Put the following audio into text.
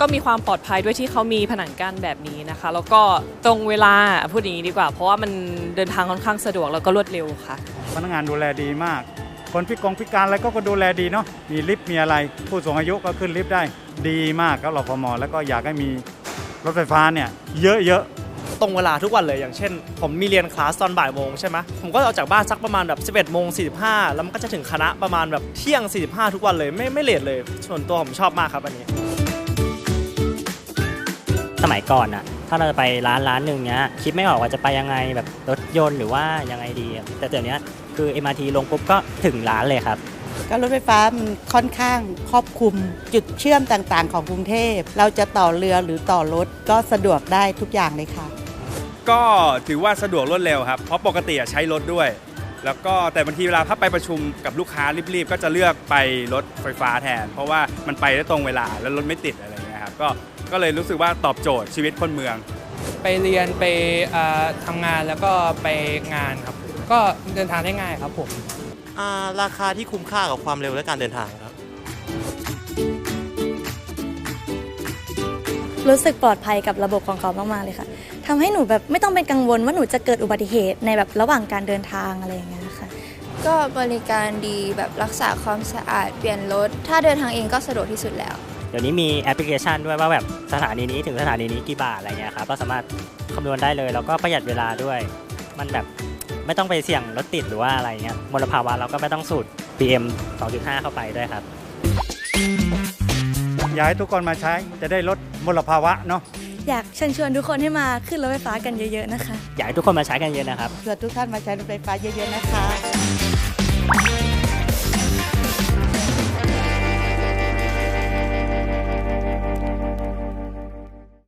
ก็มีความปลอดภัยด้วยที่เขามีผนังกั้นแบบนี้นะคะ แล้วก็ตรงเวลาพูดอย่างนี้ดีกว่า เพราะว่ามันเดินทางค่อนข้างสะดวกแล้วก็รวดเร็วค่ะ พนักงานดูแลดีมาก คนพิกงพิการอะไรก็ดูแลดีเนาะมีลิฟต์มีอะไร ผู้สูงอายุก็ขึ้นลิฟต์ได้ดีมากครับรพมแล้วก็อยากให้มีรถไฟฟ้าเนี่ยเยอะๆ ตรงเวลาทุกวันเลยอย่างเช่น ผมมีเรียนคลาสตอนบ่ายโมงใช่ไหมผมก็ออกจากบ้านสักประมาณแบบ 11โมง45 แล้วมันก็จะถึงคณะประมาณแบบเที่ยง 45 ทุกวันเลยไม่ไม่เลทเลยส่วนตัวผมชอบมากครับอันนี้ สมัยก่อนอะถ้าเราจะไปร้านร้านหนึ่งเนี้ยคิดไม่ออกว่าจะไปยังไงแบบรถยนต์หรือว่ายังไงดีอะแต่เดี๋ยวนี้คือ MRT ลงปุ๊บก็ถึงร้านเลยครับก็รถไฟฟ้ามันค่อนข้างครอบคลุมจุดเชื่อมต่างๆ ของกรุงเทพ เราจะต่อเรือหรือต่อรถก็สะดวกได้ทุกอย่างเลยค่ะ ก็ถือว่าสะดวกรวดเร็วครับ เพราะปกติอะใช้รถด้วย แล้วก็แต่บางทีเวลาถ้าไปประชุมกับลูกค้ารีบๆ ก็จะเลือกไปรถไฟฟ้าแทน เพราะว่ามันไปได้ตรงเวลาแล้วรถไม่ติดอะไรอย่างเงี้ยครับก็ก็เลยรู้สึกว่าตอบโจทย์ชีวิตคนเมือง ไปเรียนไปเอ่อทำงานแล้วก็ไปงานครับ ก็เดินทางได้ง่ายครับผม อ่าราคาที่คุ้มค่ากับความเร็วและการเดินทางครับ รู้สึกปลอดภัยกับระบบของเขามาก ๆ เลยค่ะ ทำให้หนูแบบไม่ต้องเป็นกังวลว่าหนูจะเกิดอุบัติเหตุในแบบระหว่างการเดินทางอะไรอย่างเงี้ยค่ะก็บริการดีแบบรักษาความสะอาดเปลี่ยนรถ ถ้าเดินทางเองก็สะดวกที่สุดแล้ว เดี๋ยวนี้มีแอปพลิเคชันด้วยว่าแบบสถานีนี้ถึงสถานีนี้กี่บาทอะไรเงี้ยครับก็สามารถคำนวณได้เลยแล้วก็ประหยัดเวลาด้วย มันแบบไม่ต้องไปเสี่ยงรถติดหรือว่าอะไรเงี้ยมลภาวะเราก็ไม่ต้องสูด PM 2.5 เข้าไปด้วยครับอยากให้ทุกคนมาใช้จะได้ลดมลภาวะเนาะ อยากเชิญชวนทุกคนให้มาขึ้นรถไฟฟ้ากันเยอะๆนะคะ อยากให้ทุกคนมาใช้กันเยอะนะครับเพื่อทุกท่านมาใช้รถไฟฟ้าเยอะๆนะคะ